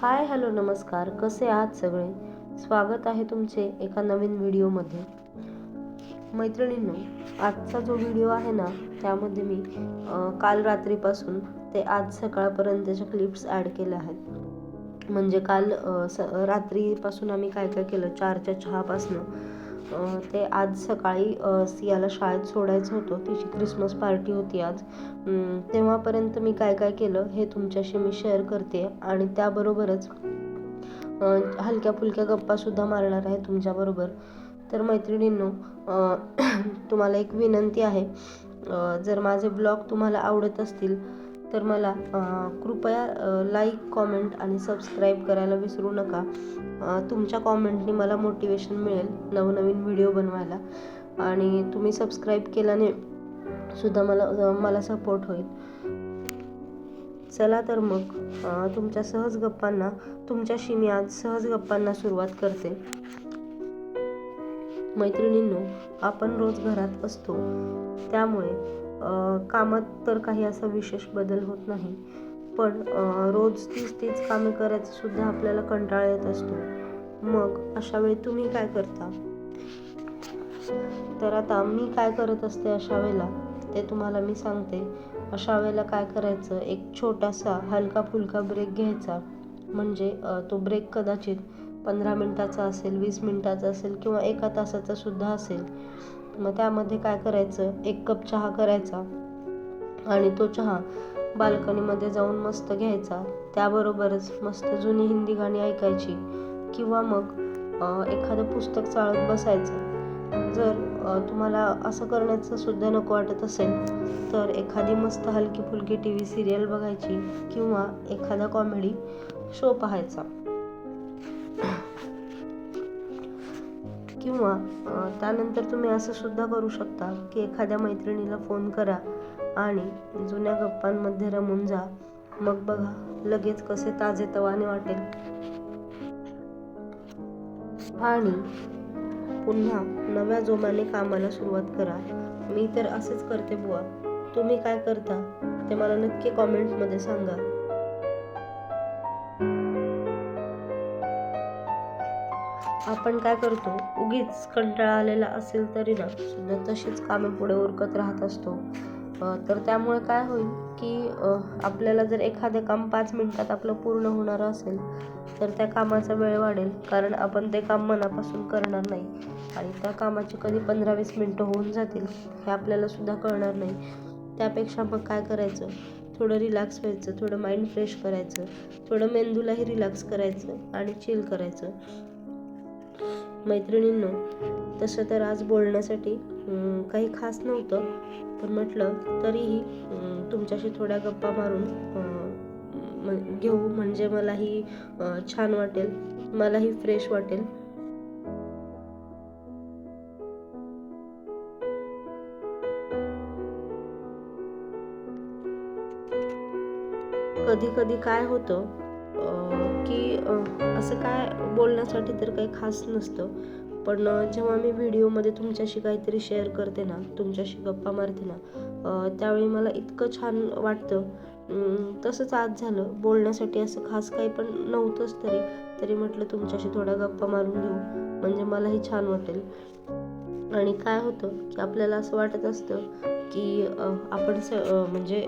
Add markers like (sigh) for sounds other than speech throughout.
Hi hello नमस्कार. कसे आहात सगळे? स्वागत आहे तुमचे एका नवीन व्हिडिओमध्ये. मैत्रिणींनो आजचा जो व्हिडिओ आहे ना त्यामध्ये मी काल रात्रीपासून ते आज सकाळपर्यंतच्या क्लिप्स ॲड केल्या आहेत. म्हणजे काल स रात्रीपासून आम्ही काय काय केलं? चारच्या चहापासनं. ते आज सकाळी सियाला शाळेत सोडायचं होतं. तिची क्रिसमस पार्टी होती आज. तेव्हापर्यंत मी काय काय केलं हे तुमच्याशी मी शेअर करते. आणि त्याबरोबरच हलक्या फुलक्या गप्पासुद्धा मारणार आहे तुमच्याबरोबर. तर मैत्रिणींनो (clears throat) तुम्हाला एक विनंती आहे. जर माझे ब्लॉग तुम्हाला आवडत असतील तर मला कृपया लाईक कॉमेंट आणि सबस्क्राईब करायला विसरू नका. तुमच्या कॉमेंटनी मला मोटिवेशन मिळेल नवनवीन व्हिडिओ बनवायला. आणि तुम्ही सबस्क्राईब केल्याने सुद्धा मला मला सपोर्ट होईल. चला तर मग तुमच्या सहज गप्पांना तुमच्याशी मी आज सहज गप्पांना सुरुवात करते. मैत्रिणींनो आपण रोज घरात असतो. त्यामुळे कामात तर काही असा विशेष बदल होत नाही. पण रोज तीच तीच कामे करायचं सुद्धा आपल्याला कंटाळा येत असतो. मग अशा वेळी तुम्ही काय करता? तर आता मी काय करत असते अशा वेळेला ते तुम्हाला मी सांगते. अशा वेळेला काय करायचं? एक छोटासा हलका फुलका ब्रेक घ्यायचा. म्हणजे तो ब्रेक कदाचित पंधरा मिनटाचा असेल वीस मिनटाचा असेल किंवा एका तासाचा सुद्धा असेल. मग त्यामध्ये काय करायचं? एक कप चहा करायचा आणि तो चहा बाल्कनीमध्ये जाऊन मस्त घ्यायचा. त्याबरोबरच मस्त जुनी हिंदी गाणी ऐकायची किंवा मग एखादं पुस्तक चाळत बसायचं. जर तुम्हाला असं करण्याचं सुद्धा नको वाटत असेल तर एखादी मस्त हलकी फुलकी टी व्ही सिरियल बघायची किंवा एखादा कॉमेडी शो पाहायचा. किंवा त्यानंतर तुम्ही असं सुद्धा करू शकता की एखाद्या मैत्रिणीला फोन करा आणि जुन्या गप्पांमध्ये रमून जा. मग बघा लगेच कसे ताजे तवाने वाटेल. आणि पुन्हा नव्या जोमाने कामाला सुरुवात करा. मी तर असेच करते बुवा. तुम्ही काय करता ते मला नक्की कॉमेंटमध्ये सांगा. आपण काय करतो? उगीच कंटाळा आलेला असेल तरी ना सुद्धा तशीच कामे पुढे उरकत राहत असतो. तर त्यामुळे काय होईल की आपल्याला जर एखादं काम पाच मिनटात आपलं पूर्ण होणार असेल तर त्या कामाचा वेळ वाढेल. कारण आपण ते काम मनापासून करणार नाही. आणि त्या कामाची कधी पंधरा वीस मिनटं होऊन जातील हे आपल्याला सुद्धा कळणार नाही. त्यापेक्षा मग काय करायचं? थोडं रिलॅक्स व्हायचं थोडं माइंड फ्रेश करायचं. थोडं मेंदूलाही रिलॅक्स करायचं आणि चिल करायचं. मैत्रिणींनो तसं तर आज बोलण्यासाठी काही खास नव्हतं पण म्हटलं तरीही तुमच्याशी थोड्या गप्पा मारून अं, घेऊ म्हणजे मलाही छान वाटेल मलाही फ्रेश वाटेल. कधी कधी काय होतं अं, की असं काय बोलण्यासाठी तर काही खास नसतं. पण जेव्हा मी व्हिडिओमध्ये तुमच्याशी काहीतरी शेअर करते ना तुमच्याशी गप्पा मारते ना त्यावेळी मला इतकं छान वाटतं. तसंच आज झालं. बोलण्यासाठी असं खास काही पण नव्हतंच तरी तरी म्हटलं तुमच्याशी थोड्या गप्पा मारून घेऊ. म्हणजे मलाही छान वाटेल. आणि काय होतं की आपल्याला असं वाटत असतं की आपण स म्हणजे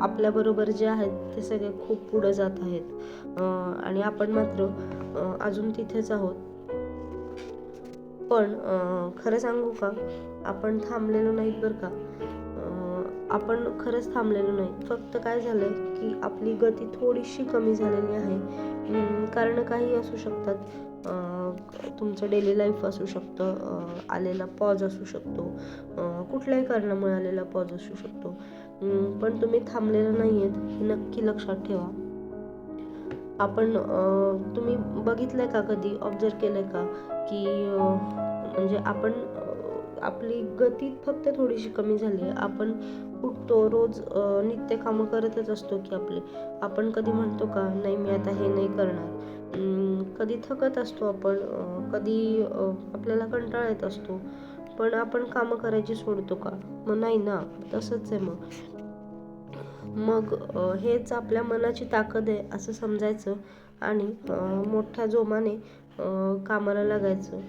आपल्याबरोबर जे आहेत ते सगळे खूप पुढं जात आहेत. आणि आपण मात्र अजून तिथेच आहोत. पण खरं सांगू का? आपण थांबलेलो नाहीत बरं का? आपण खरंच थांबलेलो नाही फक्त काय झालंय की आपली गती थोडीशी कमी झालेली आहे. कारण काही असू शकतात. तुमचं डेली लाईफ असू शकतं. आलेला पॉज असू शकतो. कुठल्याही कारणामुळे आलेला पॉज असू शकतो. पण तुम्ही थांबलेलं नाही आहेत हे नक्की लक्षात ठेवा. आपण तुम्ही तुम्ही बघितलंय का कधी ऑब्झर्व केलंय का की म्हणजे आपण आपली गती फक्त थोडीशी कमी झाली. आहे आपण उठतो रोज नित्य कामं करतच असतो की आपले. आपण कधी म्हणतो का नाही मी आता हे नाही करणार. कधी थकत असतो आपण कधी आपल्याला कंटाळा येत असतो. पण आपण कामं करायची सोडतो का? मग नाही ना तसंच आहे मग. मग हेच आपल्या मनाची ताकद आहे असं समजायचं आणि मोठ्या जोमाने कामाला लागायचं.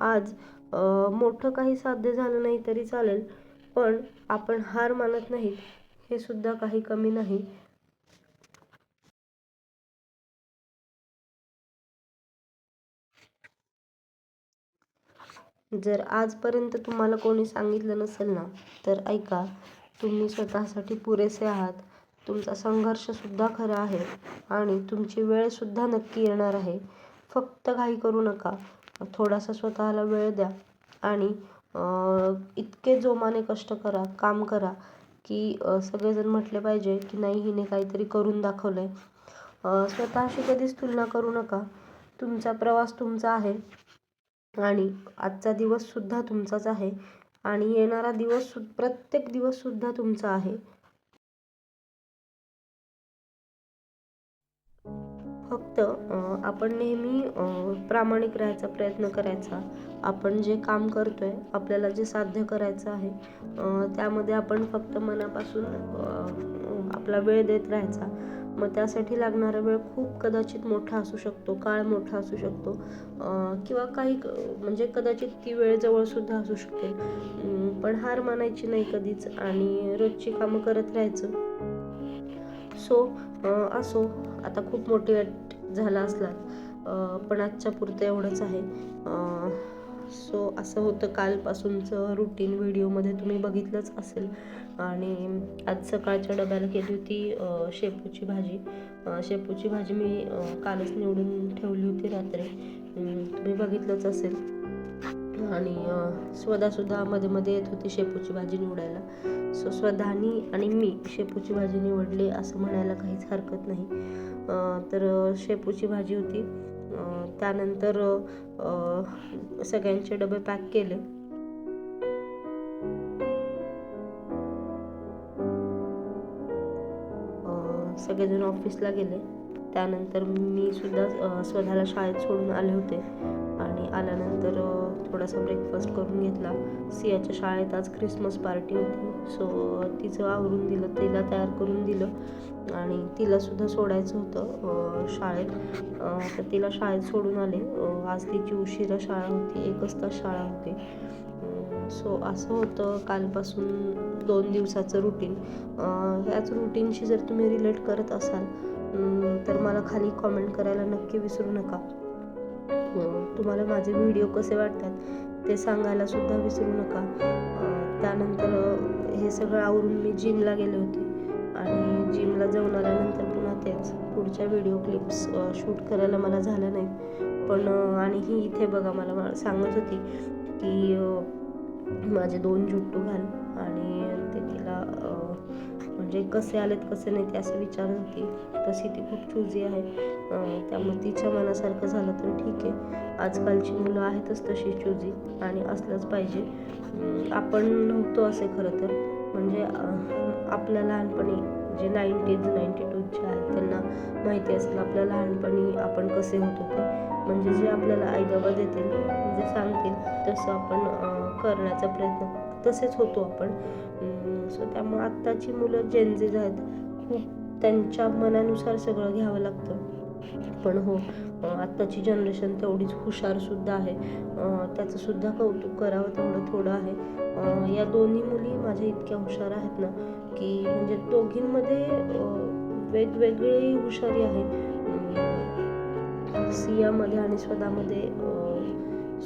आज मोठं काही साध्य झालं नाही तरी चालेल पण आपण हार मानत नाहीत हे सुद्धा काही कमी नाही. जर आजपर्यंत तुम्हाला कोणी सांगितलं नसेल ना तर ऐका तुम्ही स्वतःसाठी पुरेसे आहात. तुमचा संघर्षसुद्धा खरा आहे आणि तुमची वेळसुद्धा नक्की येणार आहे. फक्त काही करू नका. थोडासा स्वतःला वेळ द्या आणि इतके जोमाने कष्ट करा काम करा की सगळेजण म्हटले पाहिजे की नाही हिने काहीतरी करून दाखवलं आहे स्वतःशी कधीच तुलना करू नका. तुमचा प्रवास तुमचा आहे आणि आजचा दिवससुद्धा तुमचाच आहे. आणि येणारा दिवस सु प्रत्येक दिवससुद्धा तुमचा आहे. फक्त आपण नेहमी प्रामाणिक राहायचा प्रयत्न करायचा. आपण जे काम करतोय आपल्याला जे साध्य करायचं आहे त्यामध्ये आपण फक्त मनापासून आपला वेळ देत राहायचा. मग त्यासाठी लागणारा वेळ खूप कदाचित मोठा असू शकतो काळ मोठा असू शकतो. किंवा काही म्हणजे कदाचित ती वेळ जवळसुद्धा असू शकते. पण हार मानायची नाही कधीच आणि रोजची कामं करत राहायचं. सो असो आता खूप मोटिवेट झाला असला पण आजच्या पुरतं एवढंच आहे. सो असं होतं कालपासूनचं रुटीन व्हिडिओमध्ये तुम्ही बघितलंच असेल. आणि आज सकाळच्या डब्याला केली होती शेपूची भाजी. शेपूची भाजी मी कालच निवडून ठेवली होती रात्री. तुम्ही बघितलंच असेल. आणि अं, स्वदासुद्धा मध्ये मध्ये येत होती शेपूची भाजी निवडायला. सो स्वदानी आणि मी शेपूची भाजी निवडली असं म्हणायला काहीच हरकत नाही. तर शेपूची भाजी होती. त्यानंतर सगळ्यांचे डबे पॅक केले. सगळेजण ऑफिसला गेले. त्यानंतर मी सुद्धा स्वतःला शाळेत सोडून आले होते. आल्यानंतर थोडासा ब्रेकफास्ट करून घेतला. सियाच्या शाळेत आज क्रिसमस पार्टी होती. सो तिचं आवरून दिलं तिला तयार करून दिलं. आणि तिलासुद्धा सोडायचं होतं शाळेत. तर तिला शाळेत सोडून आले. आज तिची उशिरा शाळा होती. एकच तास शाळा होती. सो असं होतं कालपासून दोन दिवसाचं रुटीन ह्याच रुटीनशी जर तुम्ही रिलेट करत असाल तर मला खाली कॉमेंट करायला नक्की विसरू नका. हो, तुम्हाला माझे व्हिडिओ कसे वाटतात ते सांगायला सुद्धा विसरू नका. त्यानंतर हे सगळं आवरून मी जिमला गेले होते. आणि जिमला जाऊन आल्यानंतर पुन्हा तेच पुढच्या व्हिडिओ क्लिप्स शूट करायला मला झालं नाही. पण आणि ही इथे बघा मला सांगत होती की माझे दोन जुट्टू घाल. म्हणजे कसे आलेत कसे नाही ते असं विचारत होती. तशी ती खूप चुजी आहे. त्यामुळे तिच्या मनासारखं झालं तर ठीक आहे. आजकालची मुलं आहेतच तशी चुजी आणि असलंच पाहिजे. आपण नव्हतो असे खरं तर. म्हणजे आपल्या लहानपणी जे नाईन्टीज नाईन्टी टूचे आहेत त्यांना माहिती असेल आपल्या लहानपणी आपण कसे होत ते. म्हणजे जे आपल्याला आईबाबा देतील जे सांगतील तसं आपण करण्याचा प्रयत्न तसेच होतो आपण. सो त्यामुळे आत्ताची मुलं जेनझीज आहेत खूप त्यांच्या मनानुसार सगळं घ्यावं लागतं. पण हो आत्ताची जनरेशन तेवढीच हुशारसुद्धा आहे. त्याचंसुद्धा कौतुक करावं तेवढं थोडं आहे. या दोन्ही मुली माझ्या इतक्या हुशार आहेत ना की म्हणजे दोघींमध्ये वेगवेगळी हुशारी आहे सियामध्ये आणि स्वतःमध्ये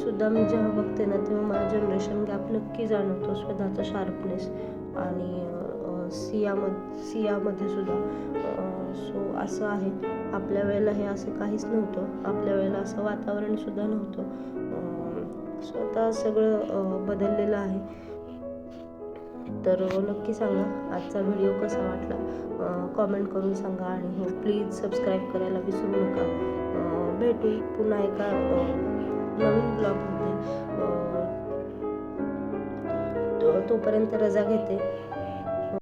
सुद्धा मी जेव्हा बघते ना तेव्हा मला जनरेशन गॅप नक्की जाणवतो स्वतःचा शार्पनेस आणि सियामध्ये सियामध्ये सुद्धा. सो असं आहे. आपल्या वेळेला हे असं काहीच नव्हतं. आपल्या वेळेला असं वातावरणसुद्धा नव्हतं. स्वतः सगळं बदललेलं आहे. तर नक्की सांगा आजचा व्हिडिओ कसा वाटला? कॉमेंट करून सांगा आणि हो प्लीज सबस्क्राईब करायला विसरू नका. भेटू पुन्हा एका नवीन ब्लॉगमध्ये तो- तोपर्यंत रजा घेते.